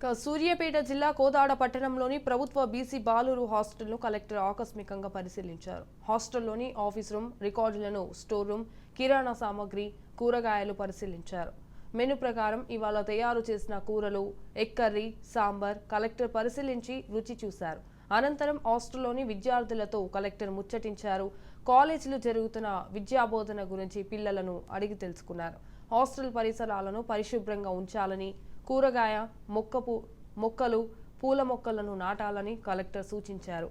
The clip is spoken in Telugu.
సూర్యాపేట జిల్లా కోదాడ పట్టణంలోని ప్రభుత్వ బీసీ బాలూరు హాస్టల్ను కలెక్టర్ ఆకస్మికంగా పరిశీలించారు. హాస్టల్లోని ఆఫీస్ రూమ్ రికార్డులను స్టోర్ రూమ్ కిరాణా సామాగ్రి కూరగాయలు పరిశీలించారు. మెను ప్రకారం ఇవాళ తయారు చేసిన కూరలు ఎక్కర్రీ సాంబార్ కలెక్టర్ పరిశీలించి రుచి చూశారు. అనంతరం హాస్టల్లోని విద్యార్థులతో కలెక్టర్ ముచ్చటించారు. కాలేజీలో జరుగుతున్న విద్యాబోధన గురించి పిల్లలను అడిగి తెలుసుకున్నారు. హాస్టల్ పరిసరాలను పరిశుభ్రంగా ఉంచాలని కూరగాయ మొక్కపు మొక్కలు పూల మొక్కలను నాటాలని కలెక్టర్ సూచించారు.